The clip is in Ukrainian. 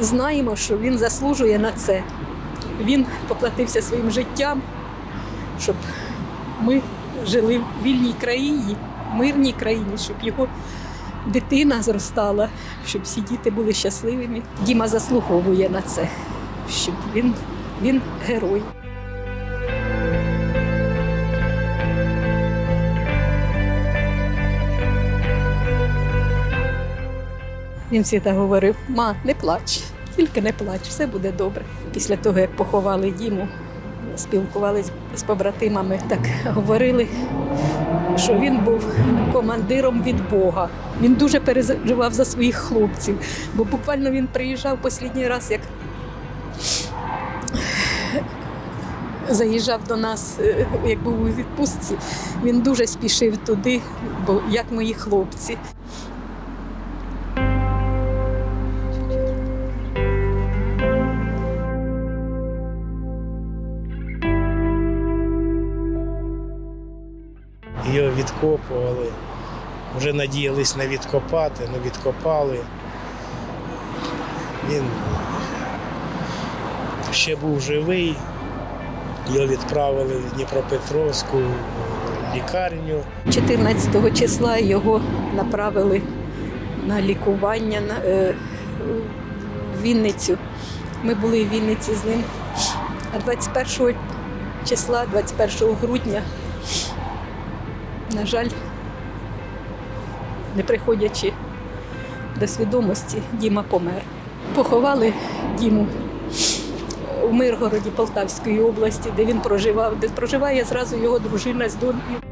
знаємо, що він заслужує на це. Він поплатився своїм життям, щоб ми жили в вільній країні, мирній країні, щоб його дитина зростала, щоб всі діти були щасливими. Діма заслуговує на це, щоб він, він герой. Він завжди говорив: ма, не плач, тільки не плач, все буде добре. Після того, як поховали Діму, спілкувалися з побратимами, так говорили, що він був командиром від Бога. Він дуже переживав за своїх хлопців, бо буквально він приїжджав останній раз, як заїжджав до нас, е, як був у відпустці, він дуже спішив туди, бо як мої хлопці. Його відкопували. Вже надіялись не відкопати, не відкопали. Він ще був живий. Його відправили в Дніпропетровську лікарню. 14 числа його направили на лікування на, е, в Вінницю. Ми були в Вінниці з ним. А 21 числа, 21 грудня, на жаль, не приходячи до свідомості, Діма помер. Поховали Діму у Миргороді Полтавської області, де він проживав, де проживає зразу його дружина з донькою.